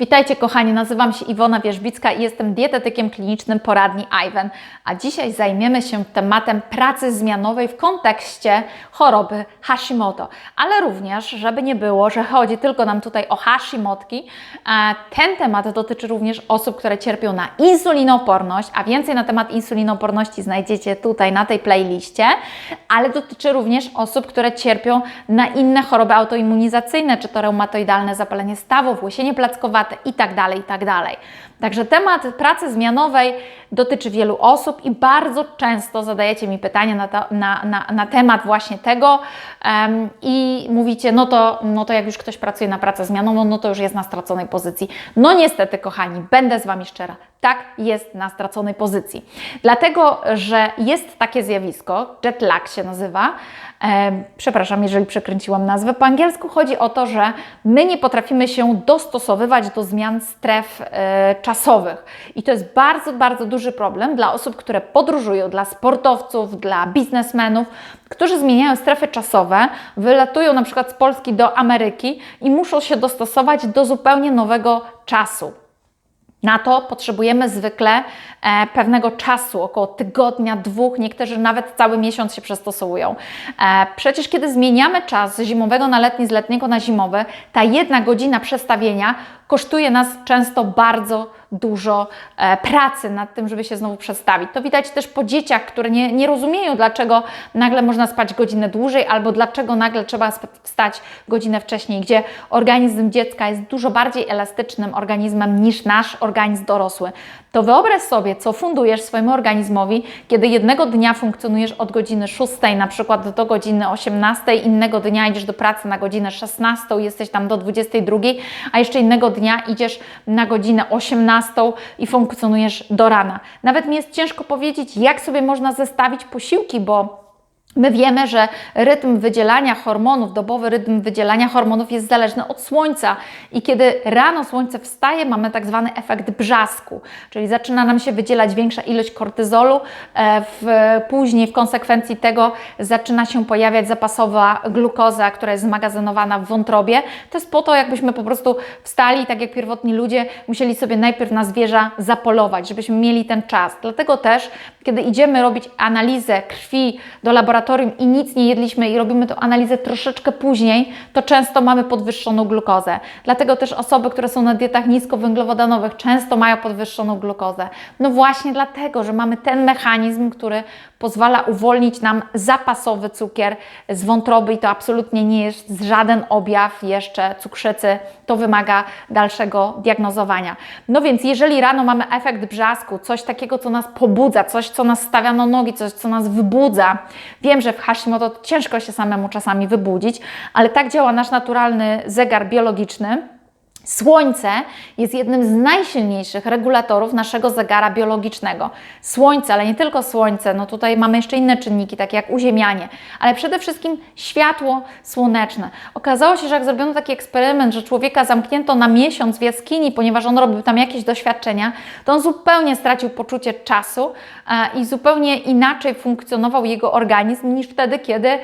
Witajcie kochani, nazywam się Iwona Wierzbicka i jestem dietetykiem klinicznym poradni IWEN, a dzisiaj zajmiemy się tematem pracy zmianowej w kontekście choroby Hashimoto, ale również, żeby nie było, że chodzi tylko nam tutaj o Hashimotki, e, ten temat dotyczy również osób, które cierpią na insulinooporność, a więcej na temat insulinooporności znajdziecie tutaj na tej playliście, ale dotyczy również osób, które cierpią na inne choroby autoimmunizacyjne, czy to reumatoidalne zapalenie stawów, łysienie plackowate i tak dalej, i tak dalej. Także temat pracy zmianowej dotyczy wielu osób i bardzo często zadajecie mi pytania na, na, na, na temat właśnie tego em, i mówicie, no to, no to jak już ktoś pracuje na pracę zmianową, no to już jest na straconej pozycji. No niestety, kochani, będę z Wami szczera, tak jest na straconej pozycji. Dlatego, że jest takie zjawisko, jet lag się nazywa, przepraszam, jeżeli przekręciłam nazwę po angielsku, chodzi o to, że my nie potrafimy się dostosowywać do zmian stref e, czasowych. I to jest bardzo, bardzo duży problem dla osób, które podróżują, dla sportowców, dla biznesmenów, którzy zmieniają strefy czasowe, wylatują na przykład z Polski do Ameryki i muszą się dostosować do zupełnie nowego czasu. Na to potrzebujemy zwykle e, pewnego czasu, około tygodnia, dwóch, niektórzy nawet cały miesiąc się przystosowują. E, przecież kiedy zmieniamy czas z zimowego na letni, z letniego na zimowy, ta jedna godzina przestawienia kosztuje nas często bardzo dużo e, pracy nad tym, żeby się znowu przestawić. To widać też po dzieciach, które nie, nie rozumieją, dlaczego nagle można spać godzinę dłużej, albo dlaczego nagle trzeba wstać godzinę wcześniej, gdzie organizm dziecka jest dużo bardziej elastycznym organizmem niż nasz organizm dorosły. To wyobraź sobie, co fundujesz swojemu organizmowi, kiedy jednego dnia funkcjonujesz od godziny 6 na przykład do godziny 18, innego dnia idziesz do pracy na godzinę 16, jesteś tam do 22, a jeszcze innego dnia idziesz na godzinę 18 i funkcjonujesz do rana. Nawet mi jest ciężko powiedzieć, jak sobie można zestawić posiłki, bo My wiemy, że rytm wydzielania hormonów, dobowy rytm wydzielania hormonów jest zależny od słońca i kiedy rano słońce wstaje, mamy tak zwany efekt brzasku, czyli zaczyna nam się wydzielać większa ilość kortyzolu, e, w, później w konsekwencji tego zaczyna się pojawiać zapasowa glukoza, która jest zmagazynowana w wątrobie. To jest po to, jakbyśmy po prostu wstali, tak jak pierwotni ludzie, musieli sobie najpierw na zwierza zapolować, żebyśmy mieli ten czas. Dlatego też, kiedy idziemy robić analizę krwi do laboratorium, i nic nie jedliśmy i robimy tę analizę troszeczkę później, to często mamy podwyższoną glukozę. Dlatego też osoby, które są na dietach niskowęglowodanowych, często mają podwyższoną glukozę. No właśnie dlatego, że mamy ten mechanizm, który pozwala uwolnić nam zapasowy cukier z wątroby i to absolutnie nie jest żaden objaw jeszcze cukrzycy. To wymaga dalszego diagnozowania. No więc jeżeli rano mamy efekt brzasku, coś takiego, co nas pobudza, coś, co nas stawia na nogi, coś, co nas wybudza. Wiem, że w Hashimoto ciężko się samemu czasami wybudzić, ale tak działa nasz naturalny zegar biologiczny. Słońce jest jednym z najsilniejszych regulatorów naszego zegara biologicznego. Słońce, ale nie tylko słońce, no tutaj mamy jeszcze inne czynniki, takie jak uziemianie, ale przede wszystkim światło słoneczne. Okazało się, że jak zrobiono taki eksperyment, że człowieka zamknięto na miesiąc w jaskini, ponieważ on robił tam jakieś doświadczenia, to on zupełnie stracił poczucie czasu e, i zupełnie inaczej funkcjonował jego organizm niż wtedy, kiedy e,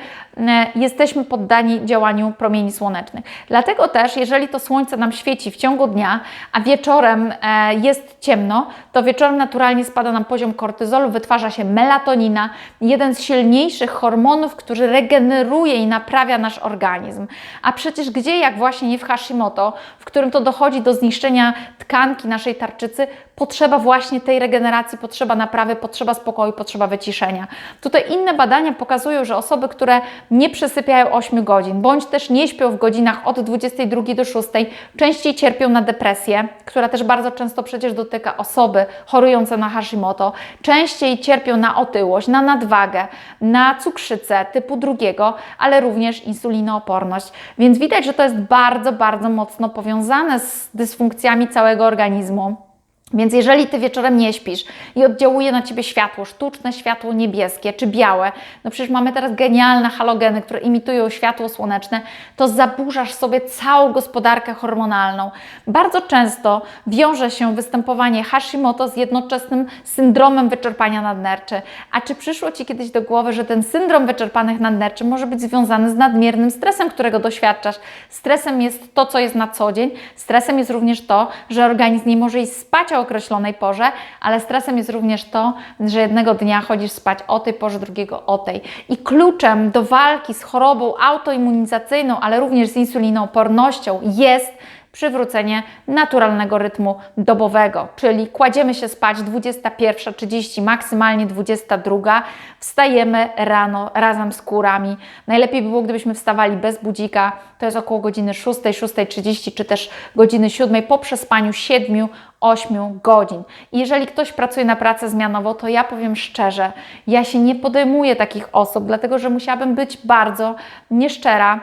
jesteśmy poddani działaniu promieni słonecznych. Dlatego też, jeżeli to słońce nam świeci, świeci w ciągu dnia, a wieczorem e, jest ciemno, to wieczorem naturalnie spada nam poziom kortyzolu, wytwarza się melatonina, jeden z silniejszych hormonów, który regeneruje i naprawia nasz organizm. A przecież gdzie jak właśnie nie w Hashimoto, w którym to dochodzi do zniszczenia tkanki naszej tarczycy, potrzeba właśnie tej regeneracji, potrzeba naprawy, potrzeba spokoju, potrzeba wyciszenia. Tutaj inne badania pokazują, że osoby, które nie przesypiają 8 godzin, bądź też nie śpią w godzinach od 22 do 6, częściej cierpią na depresję, która też bardzo często przecież dotyka osoby chorujące na Hashimoto, częściej cierpią na otyłość, na nadwagę, na cukrzycę typu drugiego, ale również insulinooporność. Więc widać, że to jest bardzo, bardzo mocno powiązane z dysfunkcjami całego organizmu. Więc jeżeli Ty wieczorem nie śpisz i oddziałuje na Ciebie światło, sztuczne światło niebieskie czy białe, no przecież mamy teraz genialne halogeny, które imitują światło słoneczne, to zaburzasz sobie całą gospodarkę hormonalną. Bardzo często wiąże się występowanie Hashimoto z jednoczesnym syndromem wyczerpania nadnerczy. A czy przyszło Ci kiedyś do głowy, że ten syndrom wyczerpanych nadnerczy może być związany z nadmiernym stresem, którego doświadczasz? Stresem jest to, co jest na co dzień, stresem jest również to, że organizm nie może iść spać o określonej porze, ale stresem jest również to, że jednego dnia chodzisz spać o tej porze, drugiego o tej. I kluczem do walki z chorobą autoimmunizacyjną, ale również z insulinoopornością jest przywrócenie naturalnego rytmu dobowego, czyli kładziemy się spać 21.30, maksymalnie 22, wstajemy rano razem z kurami. Najlepiej by było, gdybyśmy wstawali bez budzika, to jest około godziny 6, 6.30 czy też godziny 7 po przespaniu 7 8 godzin. Jeżeli ktoś pracuje na pracę zmianową, to ja powiem szczerze, ja się nie podejmuję takich osób, dlatego że musiałabym być bardzo nieszczera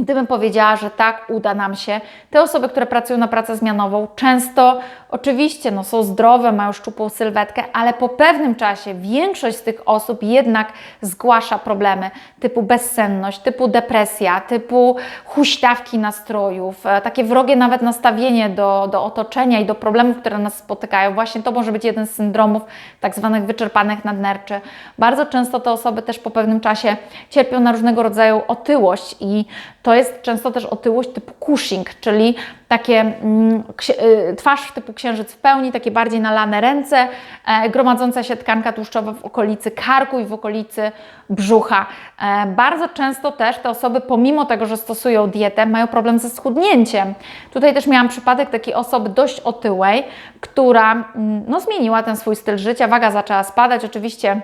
Gdybym powiedziała, że tak, uda nam się, te osoby, które pracują na pracę zmianową, często oczywiście no, są zdrowe, mają szczupłą sylwetkę, ale po pewnym czasie większość z tych osób jednak zgłasza problemy typu bezsenność, typu depresja, typu huśtawki nastrojów, e, takie wrogie nawet nastawienie do, do otoczenia i do problemów, które nas spotykają. Właśnie to może być jeden z syndromów tak zwanych wyczerpanych nadnerczy. Bardzo często te osoby też po pewnym czasie cierpią na różnego rodzaju otyłość i to jest często też otyłość typu Cushing, czyli takie mm, y, twarz typu księżyc w pełni, takie bardziej nalane ręce, e, gromadząca się tkanka tłuszczowa w okolicy karku i w okolicy brzucha. E, bardzo często też te osoby, pomimo tego, że stosują dietę, mają problem ze schudnięciem. Tutaj też miałam przypadek takiej osoby dość otyłej, która mm, no, zmieniła ten swój styl życia, waga zaczęła spadać, oczywiście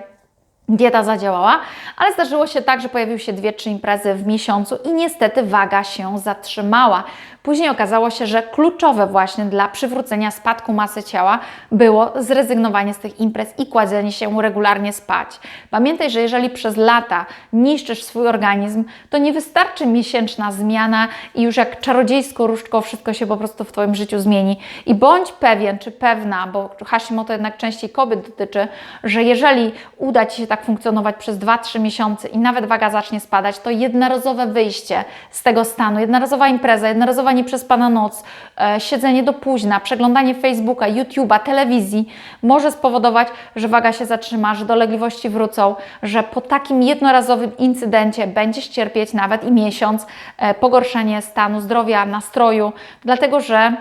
dieta zadziałała, ale zdarzyło się tak, że pojawiły się dwie, trzy imprezy w miesiącu i niestety waga się zatrzymała. Później okazało się, że kluczowe właśnie dla przywrócenia spadku masy ciała było zrezygnowanie z tych imprez i kładzenie się regularnie spać. Pamiętaj, że jeżeli przez lata niszczysz swój organizm, to nie wystarczy miesięczna zmiana i już jak czarodziejską różdżką wszystko się po prostu w Twoim życiu zmieni. I bądź pewien czy pewna, bo Hashimoto jednak częściej kobiet dotyczy, że jeżeli uda Ci się tak funkcjonować przez 2-3 miesiące i nawet waga zacznie spadać, to jednorazowe wyjście z tego stanu, jednorazowa impreza, jednorazowa nieprzespana noc, e, siedzenie do późna, przeglądanie Facebooka, YouTube'a, telewizji może spowodować, że waga się zatrzyma, że dolegliwości wrócą, że po takim jednorazowym incydencie będziesz cierpieć nawet i miesiąc e, pogorszenie stanu zdrowia, nastroju, dlatego że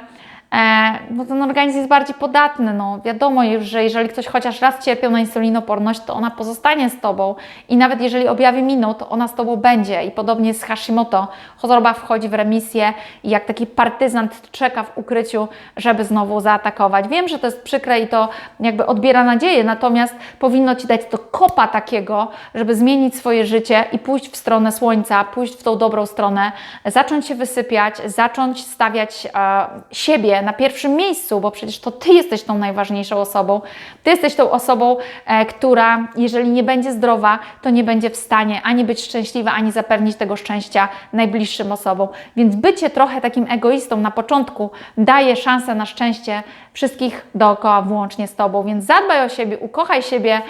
E, no ten organizm jest bardziej podatny. No, wiadomo już, że jeżeli ktoś chociaż raz cierpiał na insulinoporność, to ona pozostanie z Tobą i nawet jeżeli objawy miną, to ona z Tobą będzie. I podobnie z Hashimoto. Choroba wchodzi w remisję i jak taki partyzant czeka w ukryciu, żeby znowu zaatakować. Wiem, że to jest przykre i to jakby odbiera nadzieję, natomiast powinno Ci dać to kopa takiego, żeby zmienić swoje życie i pójść w stronę słońca, pójść w tą dobrą stronę, zacząć się wysypiać, zacząć stawiać e, siebie na pierwszym miejscu, bo przecież to Ty jesteś tą najważniejszą osobą. Ty jesteś tą osobą, e, która, jeżeli nie będzie zdrowa, to nie będzie w stanie ani być szczęśliwa, ani zapewnić tego szczęścia najbliższym osobom. Więc bycie trochę takim egoistą na początku daje szansę na szczęście wszystkich dookoła, włącznie z Tobą. Więc zadbaj o siebie, ukochaj siebie,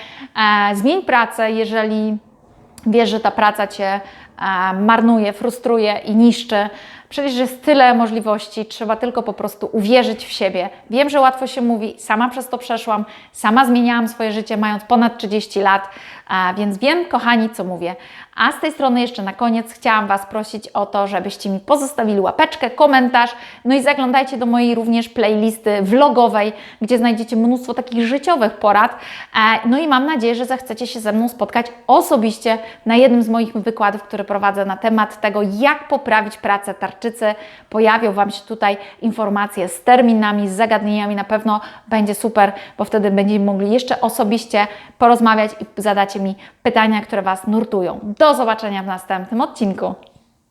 e, zmień pracę, jeżeli wiesz, że ta praca Cię e, marnuje, frustruje i niszczy. Przecież jest tyle możliwości, trzeba tylko po prostu uwierzyć w siebie. Wiem, że łatwo się mówi, sama przez to przeszłam, sama zmieniałam swoje życie mając ponad 30 lat, więc wiem, kochani, co mówię. A z tej strony jeszcze na koniec chciałam Was prosić o to, żebyście mi pozostawili łapeczkę, komentarz, no i zaglądajcie do mojej również playlisty vlogowej, gdzie znajdziecie mnóstwo takich życiowych porad. E, no i mam nadzieję, że zechcecie się ze mną spotkać osobiście na jednym z moich wykładów, które prowadzę na temat tego, jak poprawić pracę tarczycy. Pojawią Wam się tutaj informacje z terminami, z zagadnieniami. Na pewno będzie super, bo wtedy będziemy mogli jeszcze osobiście porozmawiać i zadacie mi pytania, które Was nurtują. Do zobaczenia w następnym odcinku.